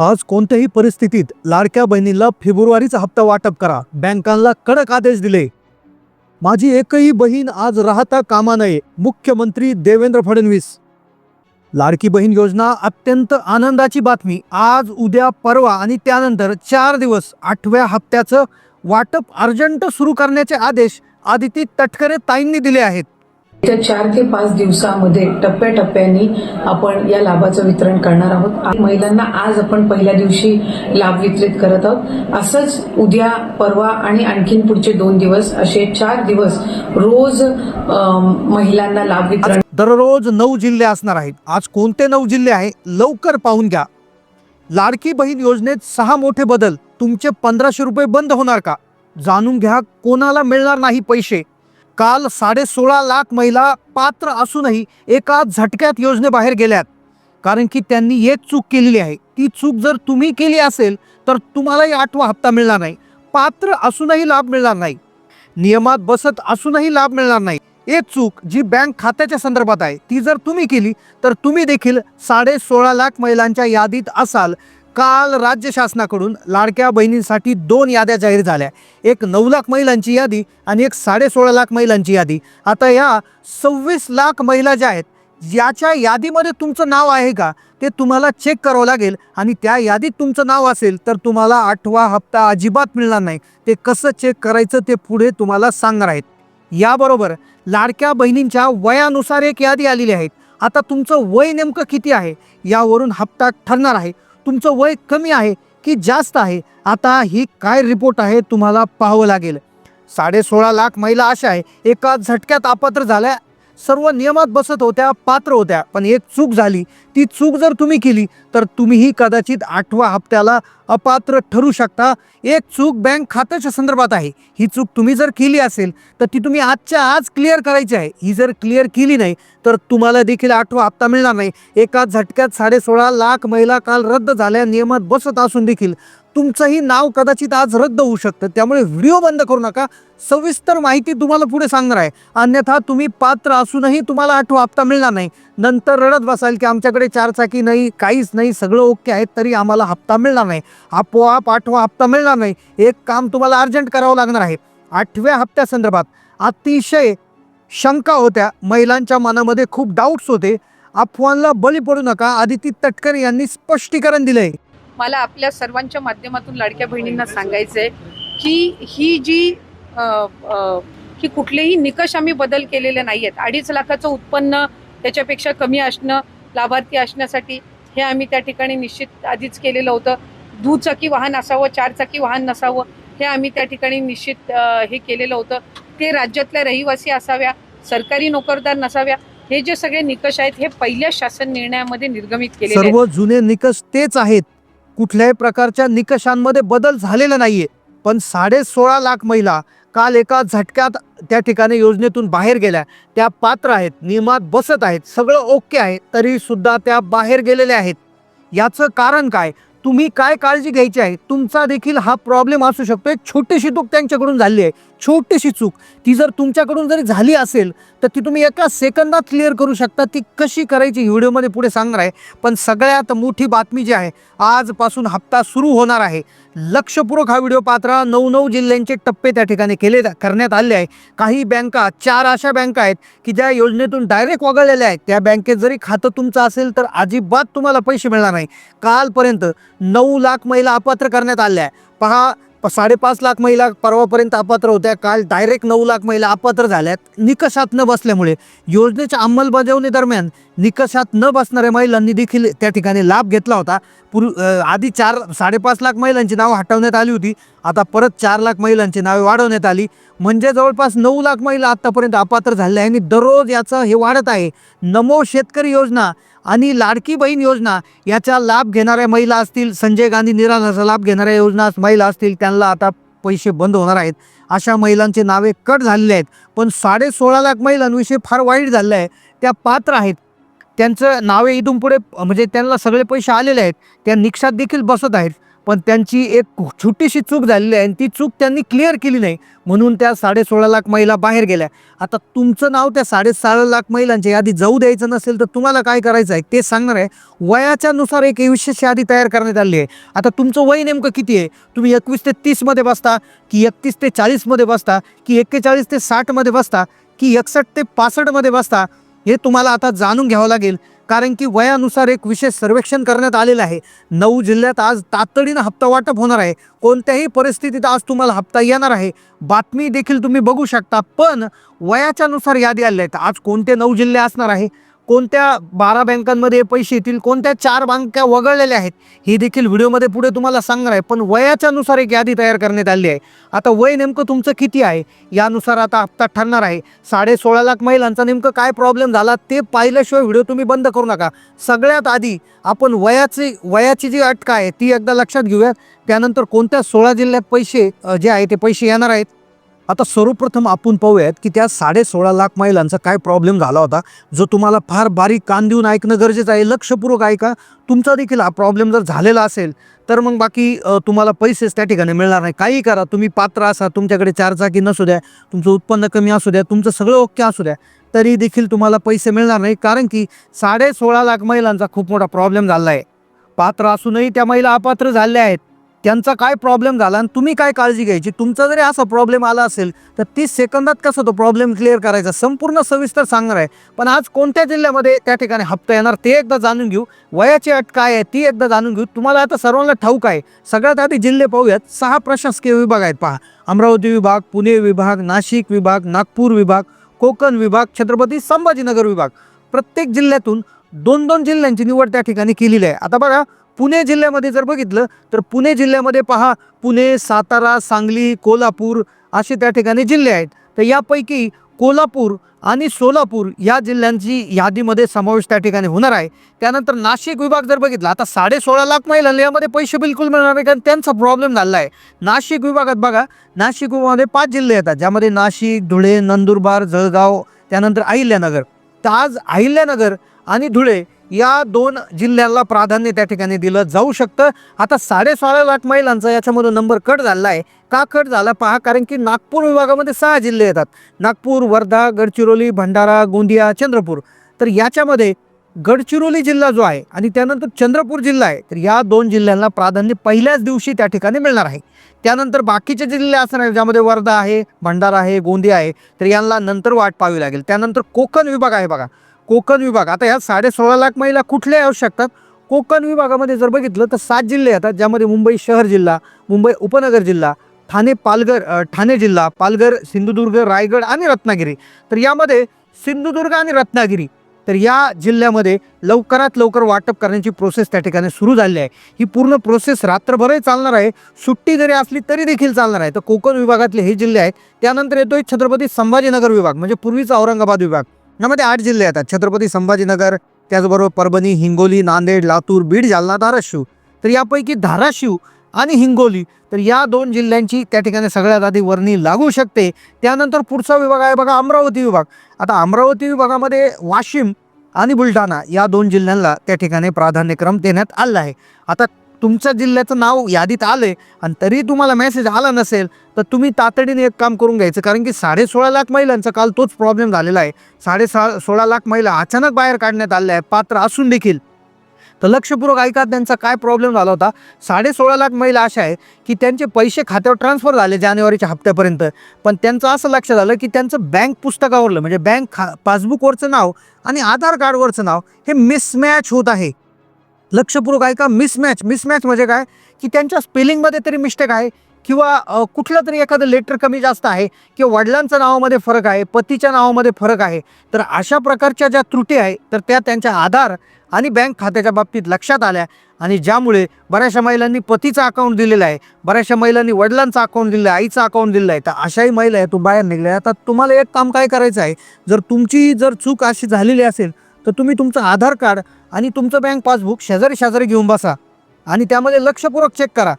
आज कोणत्याही परिस्थितीत लाडक्या बहिणीला फेब्रुवारीचा हप्ता वाटप करा. बँकांना कडक आदेश दिले. माझी एकही बहीण आज राहता कामा नये मुख्यमंत्री देवेंद्र फडणवीस. लाडकी बहीण योजना अत्यंत आनंदाची बातमी. आज उद्या परवा आणि त्यानंतर चार दिवस आठव्या हप्त्याचं वाटप अर्जंट सुरू करण्याचे आदेश आदिती तटकरे ताईंनी दिले आहेत. येत्या चार ते पाच दिवसामध्ये टप्प्याटप्प्याने आपण या लाभाचं वितरण करणार आहोत. महिलांना आज आपण पहिल्या दिवशी लाभ वितरित करत आहोत. असंच उद्या परवा आणि आणखीन पुढचे दोन दिवस असे चार दिवस रोज महिलांना लाभ वितरण दररोज नऊ जिल्हे असणार आहेत. आज कोणते नऊ जिल्हे आहे? लवकर पाहून घ्या. लाडकी बहीण योजनेत सहा मोठे बदल. तुमचे पंधराशे रुपये बंद होणार का? जाणून घ्या कोणाला मिळणार नाही पैसे. काल साडे सोळा लाख महिला पात्र असूनही एका झटक्यात योजनेबाहेर गेल्यात. कारण की त्यांनी एक चूक केलेली आहे. ती चूक जर तुम्ही केली असेल तर तुम्हालाही आठवा हप्ता मिळणार नाही. पात्र असूनही लाभ मिळणार नाही. नियमात बसत असूनही लाभ मिळणार नाही. एक चूक जी बँक खात्याच्या संदर्भात आहे ती जर तुम्ही केली तर तुम्ही देखील साडे सोळा लाख महिलांच्या यादीत असाल. काल राज्य शासनाकडून लाडक्या बहिणींसाठी दोन याद्या जाहीर झाल्या. एक नऊ लाख महिलांची यादी आणि एक साडे सोळा लाख महिलांची यादी. आता या सव्वीस लाख महिला ज्या आहेत याच्या यादीमध्ये तुमचं नाव आहे का? ते तुम्हाला चेक करावं लागेल आणि त्या यादीत तुमचं नाव असेल तर तुम्हाला आठवा हप्ता अजिबात मिळणार नाही. ते कसं चेक करायचं ते पुढे तुम्हाला सांगणार आहेत. याबरोबर लाडक्या बहिणींच्या वयानुसार एक यादी आलेली आहे. आता तुमचं वय नेमकं किती आहे? यावरून हप्ता ठरणार आहे. तुमचं वय कमी आहे की जास्त आहे आता ही काय रिपोर्ट आहे तुम्हाला पाहावं लागेल. साडे सोळा लाख महिला अशा आहे एका झटक्यात अपात्र झाल्या सर्व नियमात बसत होत्या पात्र होत्या. पण एक चूक झाली. ती चूक जर तुम्ही केली तर तुम्हीही कदाचित आठवा हप्त्याला अपात्र ठरू शकता. एक चूक बँक खात्याच्या संदर्भात आहे. ही चूक तुम्ही जर केली असेल तर ती तुम्ही आजच्या आज क्लिअर करायची आहे. ही जर क्लिअर केली नाही तर तुम्हाला देखील आठवा हप्ता मिळणार नाही. एका झटक्यात साडेसोळा लाख महिला काल रद्द झाल्या. नियमात बसत असून देखील तुमचंही नाव कदाचित आज रद्द होऊ शकतं. त्यामुळे व्हिडिओ बंद करू नका. सविस्तर माहिती तुम्हाला पुढे सांगणार आहे. अन्यथा तुम्ही पात्र असूनही तुम्हाला आठवा हप्ता मिळणार नाही. नंतर रडत बसाल की आमच्याकडे चारचाकी नाही काहीच नाही सगळं ओके आहे तरी आम्हाला हप्ता मिळणार नाही. आपोआप आठवा हप्ता मिळणार नाही. एक काम तुम्हाला अर्जंट करावं लागणार आहे. आठव्या हप्त्यासंदर्भात अतिशय शंका होत्या. महिलांच्या मनामध्ये खूप डाऊट्स होते. अफवांना बळी पडू नका. आदिती तटकरे यांनी स्पष्टीकरण दिलंय. मला आपल्या सर्वांच्या माध्यमातून लाडक्या बहिणींना सांगायचं आहे की ही जी की कुठलेही निकष आम्ही बदल केलेले नाही आहेत अडीच लाखाचं उत्पन्न त्याच्यापेक्षा कमी असणं लाभार्थी असण्यासाठी हे आम्ही त्या ठिकाणी निश्चित आधीच केलेलं होतं. दुचाकी वाहन असावं चारचाकी वाहन नसावं हे आम्ही त्या ठिकाणी निश्चित हे केलेलं होतं. ते राज्यातल्या रहिवासी असाव्या सरकारी नोकरदार नसाव्या हे जे सगळे निकष आहेत हे पहिल्या शासन निर्णयामध्ये निर्गमित केलेले सर्व जुने निकष तेच आहेत. कुठल्याही प्रकारच्या निकषांमध्ये बदल झालेला नाहीये. पण साडे सोळा लाख महिला काल एका झटक्यात त्या ठिकाणी योजनेतून बाहेर गेल्या. त्या पात्र आहेत नियमात बसत आहेत सगळं ओके आहे तरी सुद्धा त्या बाहेर गेलेल्या आहेत. याचं कारण काय? तुम्ही काय काळजी घ्यायची आहे? तुमचा देखील हा प्रॉब्लेम असू शकतो. एक छोटीशी चूक त्यांच्याकडून झाली आहे. छोटीशी चूक. ती जर तुमच्याकडून जरी झाली असेल तर ती तुम्ही एका सेकंदात क्लिअर करू शकता. ती कशी करायची व्हिडिओमध्ये पुढे सांगणार आहे. पण सगळ्यात मोठी बातमी जी आहे आजपासून हप्ता सुरू होणार आहे. लक्षपूर्वक हा व्हिडिओ पात्रा नऊ नऊ जिल्ह्यांचे टप्पे त्या ठिकाणी केले करण्यात आले आहे. काही बँका चार अशा बँका आहेत की ज्या योजनेतून डायरेक्ट वगळलेल्या आहेत. त्या बँकेत जरी खातं तुमचं असेल तर अजिबात तुम्हाला पैसे मिळणार नाही. कालपर्यंत नऊ लाख महिला अपात्र करण्यात आल्या आहे. पहा साडेपाच लाख महिला परवापर्यंत अपात्र होत्या. काल डायरेक्ट नऊ लाख महिला अपात्र झाल्यात. निकषात न बसल्यामुळे योजनेच्या अंमलबजावणी दरम्यान निकषात न बसणाऱ्या महिलांनी देखील त्या ठिकाणी लाभ घेतला होता. पूर्व आधी चार साडेपाच लाख महिलांची नावं हटवण्यात आली होती. आता परत चार लाख महिलांची नावे वाढवण्यात आली. म्हणजे जवळपास नऊ लाख महिला आत्तापर्यंत अपात्र झाल्या आहे आणि दररोज याचं हे वाढत आहे. नमो शेतकरी योजना आणि लाडकी बहीण योजना याचा लाभ घेणाऱ्या महिला असतील संजय गांधी निराधाचा लाभ घेणाऱ्या योजना महिला असतील त्यांना आता पैसे बंद होणार आहेत. अशा महिलांचे नावे कट झालेले आहेत. पण साडे सोळा लाख महिलांविषयी फार वाईट झालेलं आहे. त्या पात्र आहेत. त्यांचं नावे इथून पुढे म्हणजे त्यांना सगळे पैसे आलेले आहेत. त्या निकषात देखील बसत आहेत. पण त्यांची एक छोटीशी चूक झालेली आहे आणि ती चूक त्यांनी क्लिअर केली नाही. म्हणून त्या साडेसोळा लाख महिला बाहेर गेल्या. आता तुमचं नाव त्या साडे लाख महिलांच्या यादी जाऊ द्यायचं नसेल तर तुम्हाला काय करायचं आहे? ते सांगणार आहे वयाच्या नुसार एक विशेष यादी तयार करण्यात आली आहे. आता तुमचं वय नेमकं किती आहे? तुम्ही एकवीस ते तीसमध्ये बसता की एकतीस ते चाळीसमध्ये बसता की एक्केचाळीस ते साठमध्ये बसता की एकसष्ट ते पासष्टमध्ये बसता हे तुम्हाला आता जाणून घ्यावं लागेल. कारण की वयानुसार एक विशेष सर्वेक्षण करण्यात आलेलं आहे. नऊ जिल्ह्यात आज तातडीनं हप्ता वाटप होणार आहे. कोणत्याही परिस्थितीत आज तुम्हाला हप्ता येणार आहे. बातमी देखील तुम्ही बघू शकता पण वयाच्यानुसार यादी आल्या आहेत. आज कोणते नऊ जिल्हे असणार आहे? कोणत्या बारा बँकांमध्ये पैसे येतील कोणत्या चार बँका वगळलेल्या आहेत हे देखील व्हिडिओमध्ये पुढे तुम्हाला सांगणार आहे. पण वयाच्या नुसार एक यादी तयार करण्यात आली आहे. आता वय नेमकं तुमचं किती आहे? यानुसार आता हप्ता ठरणार आहे. साडे सोळा लाख महिलांचा नेमकं काय प्रॉब्लेम झाला ते पाहिल्याशिवाय व्हिडिओ तुम्ही बंद करू नका. सगळ्यात आधी आपण वयाची वयाची जी अटका आहे ती एकदा लक्षात घेऊयात त्यानंतर कोणत्या सोळा जिल्ह्यात पैसे जे आहे ते पैसे येणार आहेत? आता सर्वप्रथम आपण पाहूयात की त्या साडे सोळा लाख महिलांचा काय प्रॉब्लेम झाला होता जो तुम्हाला फार बारीक कान देऊन ऐकणं गरजेचं आहे. लक्षपूर्वक ऐका. तुमचा देखील हा प्रॉब्लेम जर झालेला असेल तर मग बाकी तुम्हाला पैसेच त्या ठिकाणी मिळणार नाही. काही करा. तुम्ही पात्र असा तुमच्याकडे चारचाकी नसू द्या तुमचं उत्पन्न कमी असू द्या तुमचं सगळं ओके असू द्या तरी देखील तुम्हाला पैसे मिळणार नाही कारण की साडे सोळा लाख महिलांचा खूप मोठा प्रॉब्लेम झाला आहे. पात्र असूनही त्या महिला अपात्र झाल्या आहेत. त्यांचा काय प्रॉब्लेम झाला आणि तुम्ही काय काळजी घ्यायची? तुमचा जरी असा प्रॉब्लेम आला असेल तर तीस सेकंदात कसं तो प्रॉब्लेम क्लिअर करायचा? संपूर्ण सविस्तर सांगणार आहे. पण आज कोणत्या जिल्ह्यामध्ये त्या ठिकाणी हप्ता येणार ते एकदा जाणून घेऊ. वयाची अट काय आहे ती एकदा जाणून घेऊ. तुम्हाला आता सर्वांना ठाऊक आहे. सगळ्यात आधी जिल्हे पाहूयात. सहा प्रशासकीय विभाग आहेत पहा. अमरावती विभाग पुणे विभाग नाशिक विभाग नागपूर विभाग कोकण विभाग छत्रपती संभाजीनगर विभाग. प्रत्येक जिल्ह्यातून दोन दोन जिल्ह्यांची निवड त्या ठिकाणी केलेली आहे. आता बघा पुणे जिल्ह्यामध्ये जर बघितलं तर पुणे जिल्ह्यामध्ये पहा पुणे सातारा सांगली कोल्हापूर असे त्या ठिकाणी जिल्हे आहेत. तर यापैकी कोल्हापूर आणि सोलापूर या जिल्ह्यांची यादीमध्ये समावेश त्या ठिकाणी होणार आहे. त्यानंतर नाशिक विभाग जर बघितला आता साडे सोळा लाख महिलांना यामध्ये पैसे बिलकुल मिळणार नाही कारण त्यांचा प्रॉब्लेम झाला आहे. नाशिक विभागात बघा नाशिक विभागामध्ये पाच जिल्हे येतात ज्यामध्ये नाशिक धुळे नंदुरबार जळगाव त्यानंतर अहिल्यानगर. तर आज अहिल्यानगर आणि धुळे या दोन जिल्ह्यांना प्राधान्य त्या ठिकाणी दिलं जाऊ शकतं. आता साडेसोळा लाख महिलांचा याच्यामधून नंबर कट झाला आहे. का कट झाला पहा कारण की नागपूर विभागामध्ये सहा जिल्हे येतात. नागपूर वर्धा गडचिरोली भंडारा गोंदिया चंद्रपूर. तर याच्यामध्ये गडचिरोली जिल्हा जो आहे आणि त्यानंतर चंद्रपूर जिल्हा आहे तर या दोन जिल्ह्यांना प्राधान्य पहिल्याच दिवशी त्या ठिकाणी मिळणार आहे. त्यानंतर बाकीचे जिल्हे असणार आहेत ज्यामध्ये वर्धा आहे भंडारा आहे गोंदिया आहे तर यांना नंतर वाट पाहावी लागेल. त्यानंतर कोकण विभाग आहे बघा. कोकण विभाग. आता या साडेसोळा लाख महिला कुठल्या येऊ शकतात. कोकण विभागामध्ये जर बघितलं तर सात जिल्हे येतात ज्यामध्ये मुंबई शहर जिल्हा मुंबई उपनगर जिल्हा ठाणे पालघर ठाणे जिल्हा पालघर सिंधुदुर्ग रायगड आणि रत्नागिरी. तर यामध्ये सिंधुदुर्ग आणि रत्नागिरी तर या जिल्ह्यामध्ये लवकरात लवकर वाटप करण्याची प्रोसेस त्या ठिकाणी सुरू झाली आहे. ही पूर्ण प्रोसेस रात्रभरही चालणार आहे. सुट्टी जरी असली तरी देखील चालणार आहे. तर कोकण विभागातले हे जिल्हे आहेत. त्यानंतर येतोय छत्रपती संभाजीनगर विभाग म्हणजे पूर्वीचा औरंगाबाद विभाग. यामध्ये आठ जिल्हे येतात. छत्रपती संभाजीनगर त्याचबरोबर परभणी हिंगोली नांदेड लातूर बीड जालना धाराशिव. तर यापैकी धाराशिव आणि हिंगोली तर या दोन जिल्ह्यांची त्या ठिकाणी सगळ्यात आधी वर्णी लागू शकते. त्यानंतर पुढचा विभाग आहे बघा अमरावती विभाग. आता अमरावती विभागामध्ये वाशिम आणि बुलढाणा या दोन जिल्ह्यांना त्या ठिकाणी प्राधान्यक्रम देण्यात आला आहे. आता तुमच्या जिल्ह्याचं नाव यादीत आलंय आणि तरी तुम्हाला मेसेज आला नसेल तर तुम्ही तातडीने एक काम करून घ्यायचं. कारण की साडे सोळा लाख महिलांचा काल तोच प्रॉब्लेम झालेला आहे. साडेसा सोळा लाख महिला अचानक बाहेर काढण्यात आल्या आहेत पात्र असून देखील. तर लक्षपूर्वक ऐका त्यांचा काय प्रॉब्लेम झाला होता? साडे सोळा लाख महिला अशा आहे की त्यांचे पैसे खात्यावर ट्रान्सफर झाले जानेवारीच्या हप्त्यापर्यंत. पण त्यांचं असं लक्षात आलं की त्यांचं बँक पुस्तकावरलं म्हणजे बँक खा पासबुकवरचं नाव आणि आधार कार्डवरचं नाव हे मिसमॅच होत आहे. लक्षपूर्वक आहे का मिसमॅच मिसमॅच म्हणजे काय? की त्यांच्या स्पेलिंगमध्ये तरी मिस्टेक आहे किंवा कुठलं तरी एखादं लेटर कमी जास्त आहे किंवा वडिलांच्या नावामध्ये फरक आहे पतीच्या नावामध्ये फरक आहे तर अशा प्रकारच्या ज्या त्रुटी आहे तर त्या त्यांच्या आधार आणि बँक खात्याच्या बाबतीत लक्षात आल्या आणि ज्यामुळे बऱ्याचशा महिलांनी पतीचं अकाउंट दिलेलं आहे बऱ्याचशा महिलांनी वडिलांचं अकाउंट दिलं आहे आईचं अकाउंट दिलेलं आहे तर अशाही महिला आहे तो बाहेर निघल्या आता तुम्हाला एक काम काय करायचं आहे? जर तुमची जर चूक अशी झालेली असेल तर तुम्ही तुमचं आधार कार्ड आणि तुमचं बँक पासबुक शेजारी शेजारी घेऊन बसा. आणि त्यामध्ये लक्षपूर्वक चेक करा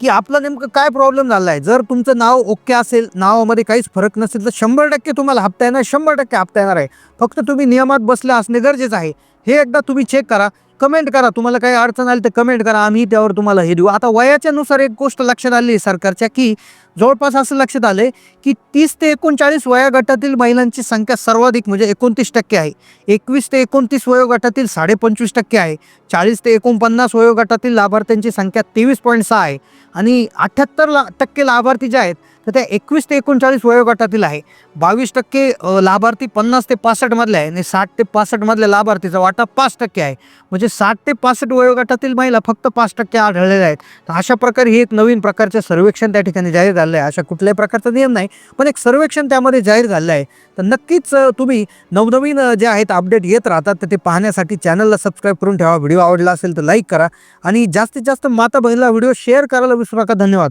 की आपलं नेमकं काय प्रॉब्लेम झाला आहे जर तुमचं नाव ओके असेल नावामध्ये काहीच फरक नसेल तर शंभर टक्के तुम्हाला हप्ता येणार शंभर टक्के हप्ता येणार आहे. फक्त तुम्ही नियमात बसले असणे गरजेचं आहे. हे एकदा तुम्ही चेक करा. कमेंट करा. तुम्हाला काही अडचण आली तर कमेंट करा. आम्ही त्यावर तुम्हाला हे देऊ. आता वयाच्यानुसार एक गोष्ट लक्षात आली आहे सरकारच्या की जवळपास असं लक्षात आलं की तीस ते एकोणचाळीस वयोगटातील महिलांची संख्या सर्वाधिक म्हणजे एकोणतीस टक्के आहे. एकवीस ते एकोणतीस वयोगटातील साडेपंचवीस टक्के आहे. चाळीस ते एकोणपन्नास वयोगटातील लाभार्थ्यांची संख्या तेवीस पॉईंट सहा आहे. आणि अठ्ठ्याहत्तर ला टक्के लाभार्थी जे आहेत तर त्या एकवीस ते एकोणचाळीस वयोगटातील आहे. बावीस टक्के लाभार्थी पन्नास ते पासष्टमधले आहे आणि साठ ते पासष्टमधल्या लाभार्थीचा वाटा पाच टक्के आहे. म्हणजे साठ ते पासष्ट वयोगटातील महिला फक्त पाच टक्के आढळलेल्या आहेत. तर अशा प्रकारे हे एक नवीन प्रकारचे सर्वेक्षण त्या ठिकाणी जाहीर झालं आहे. अशा कुठल्याही प्रकारचा नियम नाही पण एक सर्वेक्षण त्यामध्ये जाहीर झालं आहे. तर नक्कीच तुम्ही नवनवीन जे आहेत अपडेट येत राहतात तर ते पाहण्यासाठी चॅनलला सबस्क्राईब करून ठेवा. व्हिडिओ आवडला असेल तर लाईक करा आणि जास्तीत जास्त माता बहिणीला व्हिडिओ शेअर करायला विसरू नका. धन्यवाद.